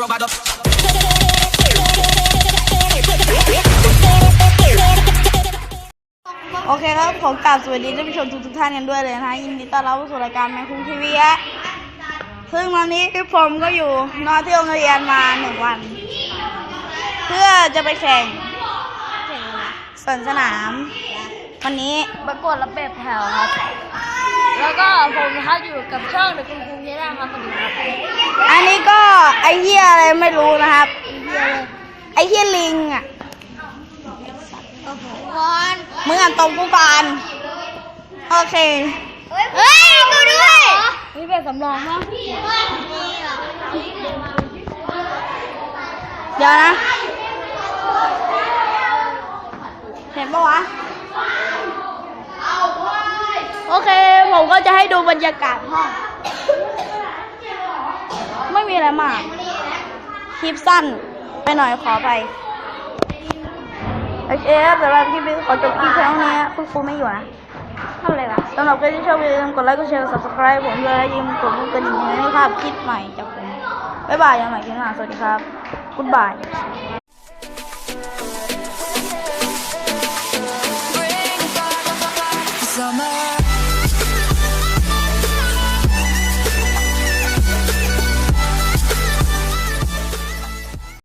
โอเคครับผมกราบสวัสดีท่านผู้ชมทุกทุกๆท่านกันด้วยเลยนะฮะยินดีต้อนรับเข้าสู่รายการแมงคุงทีวีฮะซึ่งวันนี้ผมก็อยู่นอนที่โรงเรียนมาหนึ่งวัน เพื่อจะไปแข่งสวนสนาม วันนี้ประกวดระเบียบแถวครับ แล้วก็ผมนะครับอยู่กับช่องเด็กคุณครูเฮียได้ครับสวัสดีครับอันนี้ก็ไอ เฮียอะไรไม่รู้นะครับ ไอเฮียลิงอะโอ้โหก่อนมึงอ่านตรงกูก่อนโอเค เฮ้ยดูด้วยนี่เป็นสำรองมั้งเดี๋ยวนะเห็นปะวะโอเค ผมก็จะให้ดูบรรยากาศห้อง ไม่มีอะไรมาก คลิปสั้นไปหน่อยขอไปโอเคครับสำหรับคลิปนี้ขอจบคลิปเพียงเท่านี้คุณครูไม่อยู่นะทำอะไรวะสำหรับใครที่ชอบอย่าลืมกดไลค์กดแชร์กด subscribe ผมเลยและอยิมกดกระดิ่งให้ภาพคลิปใหม่จากผมบ๊ายบายยังใหม่คลิปหน้าสวัสดีครับกุ๊ดบาย